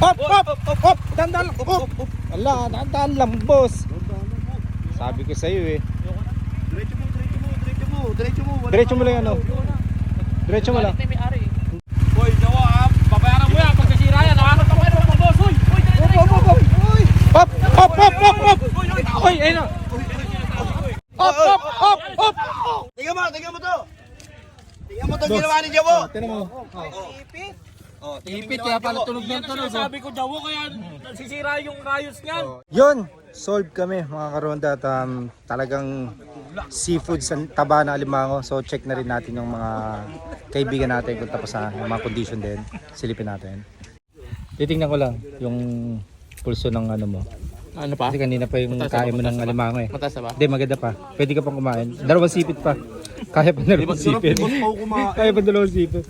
Hop, hop, hop, hop. Dandan lang. Hop. Ala, dandan lang, boss. Sabi ko sa'yo eh. Diretso mo, diretso mo, diretso mo, diretso mo. Diretso mo lang ano. Diretso mo lang. Hoy, jawa ha. Babayaran mo yan. Pag nasira yan, nakakot ako ng boss. Hoy, hoy, dali. Hop, hop, hop. Hop, hop, hop, hop, hop. Hoy, ayun na. Hop, hop, hop, hop. Tingnan mo, tingnan mo to. Tingnan mo to ginawa ni Jabo. Tinan mo. Oh, Ipit kaya pala tunog ng tunog. oh. Sabi ko, jawa kaya nasisira yung rayos niyan. Yun, solve kami mga karonda at um, talagang seafood sa taba na alimango. So check na rin natin yung mga kaibigan natin kung tapos na yung mga condition din. Silipin natin. Titingnan ko lang yung pulso ng ano mo. Ano pa? Kasi kanina pa yung kain mo ng alimango eh. Mataas na ba? Hindi, maganda pa. Pwede ka pang kumain. Dalawang sipit pa. Kaya pa dalawang sipit. Kaya pa dalawang sipit.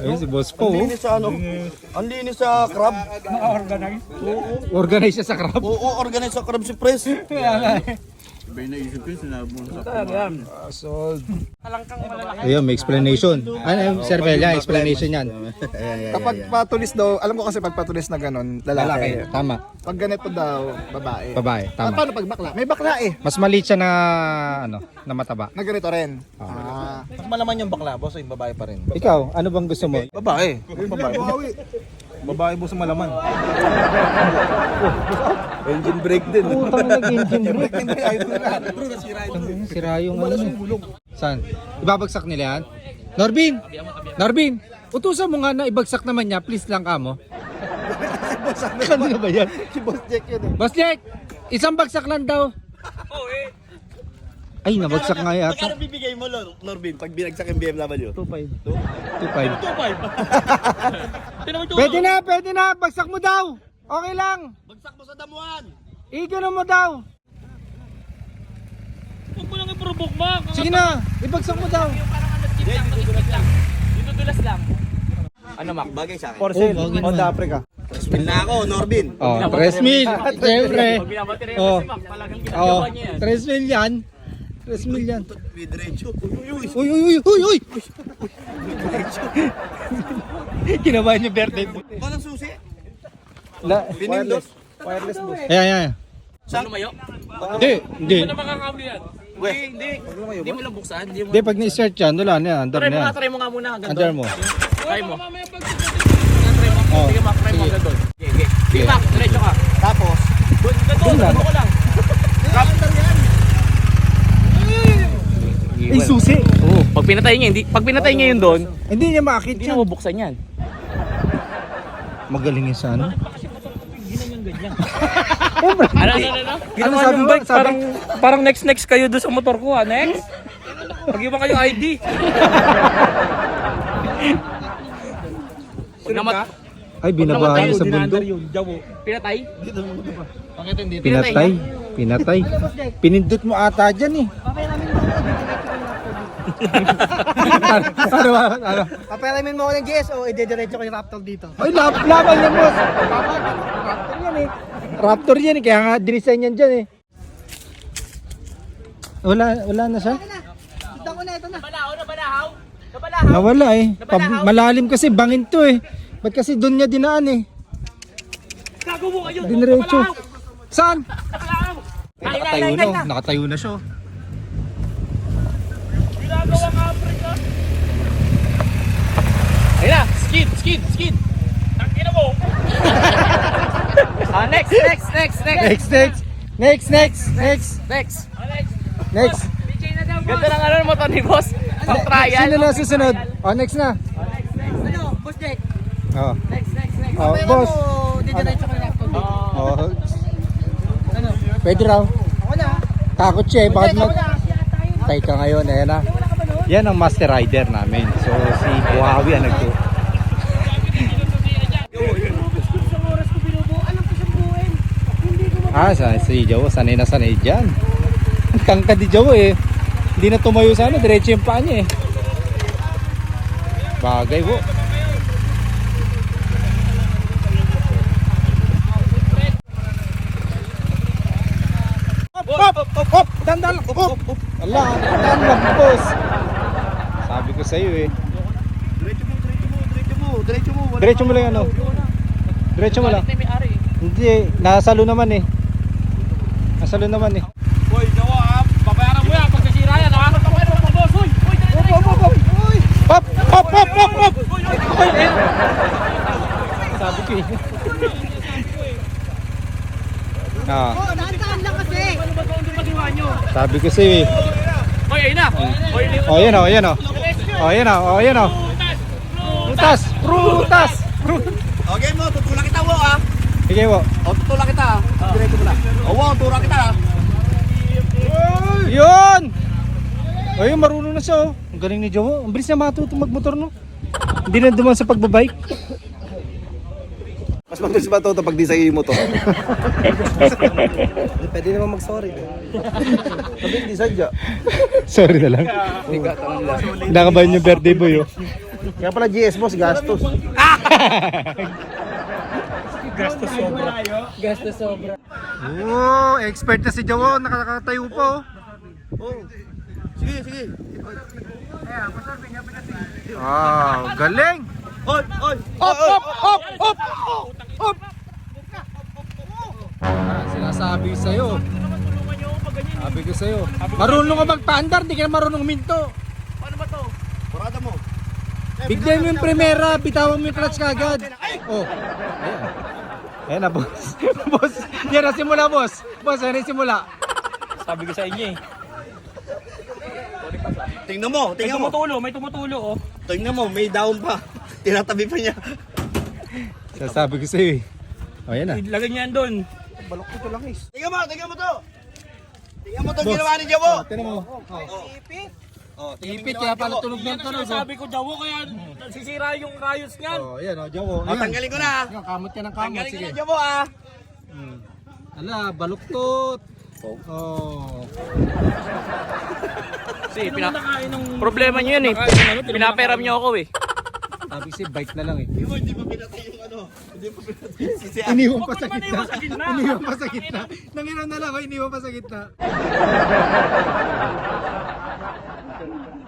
Ayun si Boss Po. Ang linis sa ano? Ang linis sa crab. Organize siya sa crab. Oo, organize sa crab si Pres. Sold. Ayun, may explanation. Ano, Sir Bella, explanation yan. Kapag patulis daw, alam ko kasi pag patulis na ganun, lalaki. Tama. Pag ganito daw, babae. Babae, Ah, tama. paano pag bakla? May bakla eh. Mas maliit siya na, ano, na mataba. Na ganito rin. Ah. Mas malaman yung bakla, boss, yung babae pa rin. Ikaw, ano bang gusto mo? Babae. Babae. Babae. Boss malaman. Engine brake din. Putang nag-engine brake. Hindi, ayun na. Sira yung ano. eh. Saan? Ibabagsak nila yan? Norbin! Norbin! Utusan mo nga na ibagsak naman niya. Please lang ka mo. Kanina ba yan? Si Boss Jack yun eh. Boss Jack! Isang bagsak lang daw. Oo eh. Ay, nabagsak nga yata. Magkano bibigay mo, Lor- Norbin, pag binagsak yung BMW? 2.5. 2.5. 2.5. Tinan mo ito. Pwede na, pwede na. Bagsak mo daw. Okay lang. Bagsak mo sa damuhan! Igano mo daw. Huwag mo lang i-provoke, Mac. Sige na, ibagsak mo daw. Parang ano, chip lang, nakikip lang. Dinudulas lang. Ano, Mac? Bagay sa akin. For sale, Oh, Honda. Africa. Spin na ako, Norbin. Oh, 3 mil. Siyempre. Pag binabati rin Oh. Oh, ginagawa niya yan. 3 mil yan. 3 mil yan. May diretso. Uy, uy, Uy, uy, uy, uy, uy. Kinabahan niya birthday. Walang susi. La, Pinindot. Wireless boss. ayan, ayan. Saan lumayo? Hindi, hindi. Ano makakabli yan? Hindi, hindi. Hindi mo lang buksan. Hindi mo. Hindi, pag ni-search yan, wala na yan. Andar Try na mo yan. nga, try mo nga muna. hanggang Andar doon. mo. Try mo. Try mo. Oh, Sige, Mac, try mo hanggang doon. Sige, sige. Sige, Mac, diretso ka. Tapos, Doon, hanggang doon. lang. Ano ko lang. Ay, susi. Oo. Pag pinatay niya, hindi, pag pinatay niya yun doon, Hindi niya makakit hindi na mabuksan yan. Magaling yun sa ano. Ano, ano, ano? ano? Ano sabi mo? Sabi- Parang, parang next next kayo doon sa motor ko ha. Next. Pag-iba kayo ID. Pag namat, Ay, binabahan sa bundok. pinatay? Pinatay. Pinatay. Pinindot mo ata dyan eh. Ano, ano, ano? Papalamin mo ako ng GS o idediretso ko yung Raptor dito. Ay, lab laban yan, boss. Raptor yan eh. Raptor yan eh. Kaya nga, design yan dyan eh. Wala, wala na siya? Ito ko na, ito na. Balahaw na balahaw? Nawala eh. Pa- malalim kasi bangin to eh. Ba't kasi doon niya dinaan eh. Gago mo kayo! Diniretso. Saan? Nakatayo ay, na. oh. Nakatayo na siya. Africa. Ayun na! Skid! Skid! Skid! Tangina mo! Ah, next! Next! Next! Next! Next, next. Next, next, next, Next! next. Ganda ng ano mo to ni boss. Pang trial. Sino na susunod? Oh, next na. Ano, Boss Jack? Oh. Next, next, next. Oh, boss. O, didiretso ko yung Raptor dito. Oh. Ano? Pwede raw. Ako na. Takot siya eh. Bakit mag... Na. Tay ka ngayon. Ayan na. Yan ang master rider namin. So, si Buhawi ang nagto. Ah, sa, si Jowo. Sanay na sanay dyan. Ang tangkad ni Jowo eh. Hindi na tumayo sa ano. Diretso yung paa niya eh. Bagay po. Hop, hop, hop, hop, dandan lang, hop, hop. Ala, dandan lang, boss. Ko sa'yo eh. diretso mo, diretso mo, diretso mo, diretso mo. Wala Diretso mo lang ano. Diretso mo lang. Hindi, nasalo naman eh. Nasalo naman eh. Hoy, Jawa ha. Babayaran mo yan pag nasira yan ha. Ano pa kayo mga boss? Hop, hop, hop! Hop, hop, hop, hop, hop! Uy, uy, uy. Sabi ko eh. Ah, Dahan-dahan lang kasi. Ano ba kung magawa nyo? sabi ko sa'yo eh. Hoy, ayun na. Hoy, ayun Oh, yan oh, yan oh. Oh, yan oh, oh, yan oh. Prutas! Prutas! Okay mo, tutulak kita mo ah. Sige po. O, tutulak kita ah. Diretso mo na. O, wow, tulak kita ah. Yun! Ayun, marunong na siya oh. Ang galing ni Jowo. Ang bilis na matuto magmotor no. Hindi na duman sa pagbabike. Mas matulis ba ito pag di sa mo to? Pwede naman mag-sorry. Sabi, hindi sadya. Sorry na lang. Nakabayan yung birthday boy oh. Kaya pala GS boss, gastos. Oh, expert na si Jowo. Nakakatayo pa oh. Sige, sige. Wow, galing! Oy, oy. Hop, hop, hop, hop! Hop! Ah, sinasabi ko sa'yo. Sabi ko sa'yo. Marunong ka magpaandar, di ka marunong minto. Paano ba to? Parada mo. Bigyan mo yung primera, bitawan mo yung clutch kagad. Oh, ayan. Ayan na, boss. boss, yan na simula, boss. Boss, yan na simula. Sabi ko sa inyo eh. Tingnan mo, May tingnan mo. tumutulo, may tumutulo oh. Tingnan mo, may down pa. Tinatabi pa niya. Sasabi ko sa'yo eh. Oh, yan na. Lagay niyan doon. Tingnan mo, tingnan mo to. Tingnan mo to ginawa ni Jabo. Tinan mo. Oh, Ipit, kaya pala tunog ng tunog. oh. Sabi ko, Jawo, kaya sisira yung rayos niyan. Oh, yan oh, Jowo. Oh, tanggalin ko na. ah. Yan, kamot ka ng kamot. Tanggalin ko na Jabo ah. Ala, baluktot. Oh. Kasi pina problema niyo yan eh. Pinaperam niyo ako eh. Sabi kasi bike na lang eh. Hindi mo, hindi mo pinatay yung ano. Hindi. Iniwan pa sa gitna. iniwan pa sa gitna. Nanginom na lang, oh, iniwan pa sa gitna.